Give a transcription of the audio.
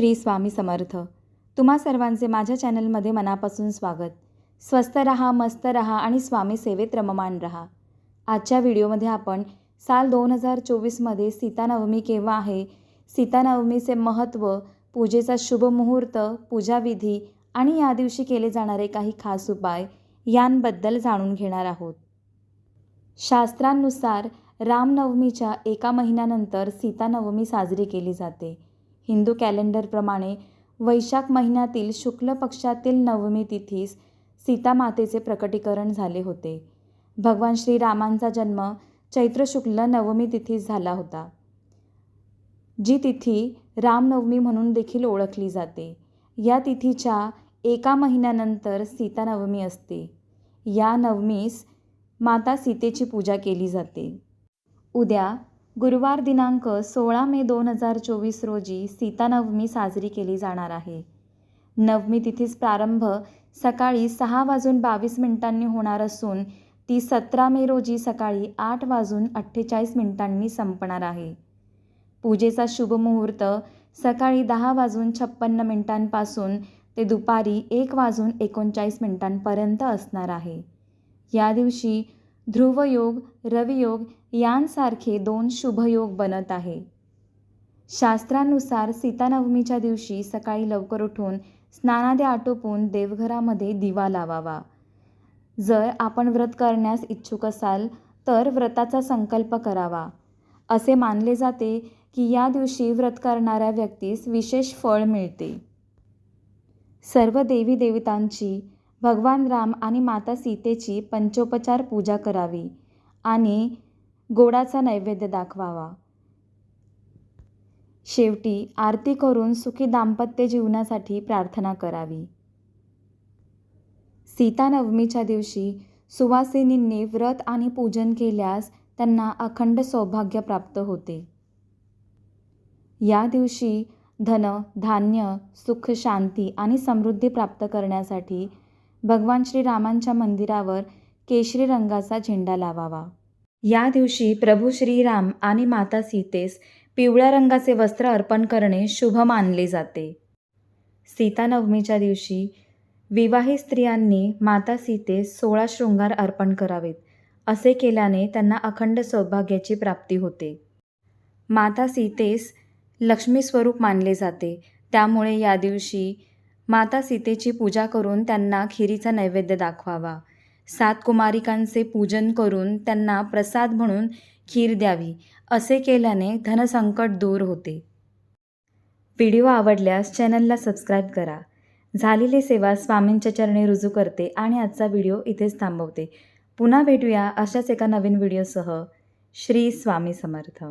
श्री स्वामी समर्थ. तुम्हा सर्वांचे माझ्या चॅनलमध्ये मनापासून स्वागत. स्वस्त रहा मस्त रहा आणि स्वामी सेवेत रममान रहा. आजच्या व्हिडिओमध्ये आपण साल दोन हजार चोवीसमध्ये सीतानवमी केव्हा आहे? सीतानवमीचे महत्त्व पूजेचा शुभ मुहूर्त पूजाविधी आणि या दिवशी केले जाणारे काही खास उपाय यांबद्दल जाणून घेणार आहोत. शास्त्रांनुसार रामनवमीच्या एका महिन्यानंतर सीतानवमी साजरी केली जाते. हिंदू कॅलेंडरप्रमाणे वैशाख महिन्यातील शुक्ल पक्षातील नवमी तिथीस सीतामातेचे प्रकटीकरण झाले होते. भगवान श्रीरामांचा जन्म चैत्र शुक्ल नवमी तिथीस झाला होता. जी तिथी रामनवमी म्हणून देखील ओळखली जाते. या तिथीच्या एका महिन्यानंतर सीतानवमी असते. या नवमीस माता सीतेची पूजा केली जाते. उद्या गुरुवार दिनांक सोळा मे दोन हजार चोवीस रोजी सीतानवमी साजरी केली जाणार आहे. नवमी तिथीस प्रारंभ सकाळी सहा वाजून बावीस मिनिटांनी होणार असून ती सतरा मे रोजी सकाळी आठ वाजून अठ्ठेचाळीस मिनिटांनी संपणार आहे. पूजेचा शुभ मुहूर्त सकाळी दहा वाजून छप्पन्न मिनिटांपासून ते दुपारी एक वाजून एकोणचाळीस मिनिटांपर्यंत असणार आहे. या दिवशी ध्रुवयोग रवियोग यांसारखे दोन शुभयोग बनत आहे. शास्त्रानुसार सीतानवमीच्या दिवशी सकाळी लवकर उठून स्नानादे आटोपून देवघरामध्ये दिवा लावावा. जर आपण व्रत करण्यास इच्छुक असाल तर व्रताचा संकल्प करावा. असे मानले जाते की या दिवशी व्रत करणाऱ्या व्यक्तीस विशेष फळ मिळते. सर्व देवी देवतांची भगवान राम आणि माता सीतेची पंचोपचार पूजा करावी आणि गोडाचा नैवेद्य दाखवावा. शेवटी आरती करून सुखी दाम्पत्य जीवनासाठी प्रार्थना करावी. सीतानवमीच्या दिवशी सुवासिनींनी व्रत आणि पूजन केल्यास त्यांना अखंड सौभाग्य प्राप्त होते. या दिवशी धन धान्य सुख शांती आणि समृद्धी प्राप्त करण्यासाठी भगवान श्रीरामांच्या मंदिरावर केशरी रंगाचा झेंडा लावावा. या दिवशी प्रभू श्रीराम आणि माता सीतेस पिवळ्या रंगाचे वस्त्र अर्पण करणे शुभ मानले जाते. सीतानवमीच्या दिवशी विवाहित स्त्रियांनी माता सीतेस सोळा शृंगार अर्पण करावेत असे केल्याने त्यांना अखंड सौभाग्याची प्राप्ती होते. माता सीतेस लक्ष्मी स्वरूप मानले जाते त्यामुळे या दिवशी माता सीतेची पूजा करून त्यांना खिरीचा नैवेद्य दाखवावा. सात कुमारिकांचे पूजन करून त्यांना प्रसाद म्हणून खीर द्यावी असे केल्याने धनसंकट दूर होते. व्हिडिओ आवडल्यास चॅनलला सबस्क्राईब करा. झालेली सेवा स्वामींच्या चरणी रुजू करते आणि आजचा व्हिडिओ इथेच थांबवते. पुन्हा भेटूया अशाच एका नवीन व्हिडिओसह. श्री स्वामी समर्थ.